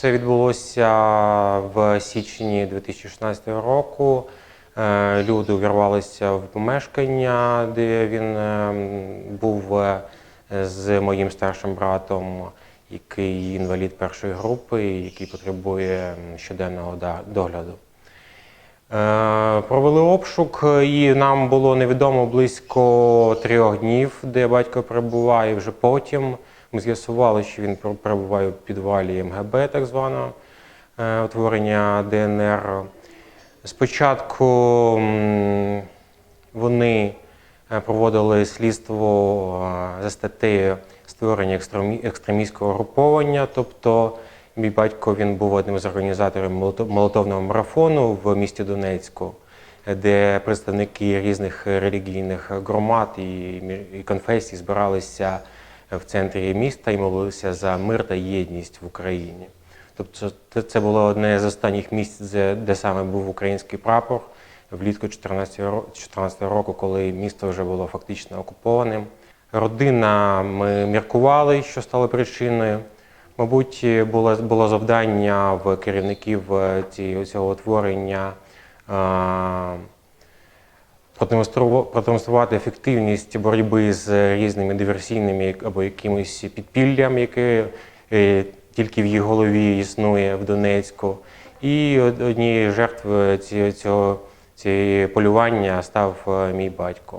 Це відбулося в січні 2016 року. Е, Люди увірвалися в помешкання, де він е, був е, з моїм старшим братом, який інвалід першої групи, який потребує щоденного догляду. Провели обшук, і нам було невідомо близько трьох днів, де батько перебуває. Вже потім ми з'ясували, що він пер- перебуває в підвалі МГБ, так званого е, утворення ДНР. Спочатку вони е, проводили слідство е, за статтею створення екстремі- екстремістського груповання, тобто Мій батько він був одним з організаторів молотовного марафону в місті Донецьку, де представники різних релігійних громад і конфесій збиралися в центрі міста і молилися за мир та єдність в Україні. Тобто це- було одне з останніх місць, де, саме був український прапор влітку 2014 року, коли місто вже було фактично окупованим. Родина ми міркували, що стало причиною. Мабуть, було, було завдання в керівників е, цього утворення продемонструвати ефективність боротьби з різними диверсійними або якимось підпіллям, яке е, тільки в її голові існує в Донецьку. І однією жертв ці- цього цієї полювання став е, мій батько.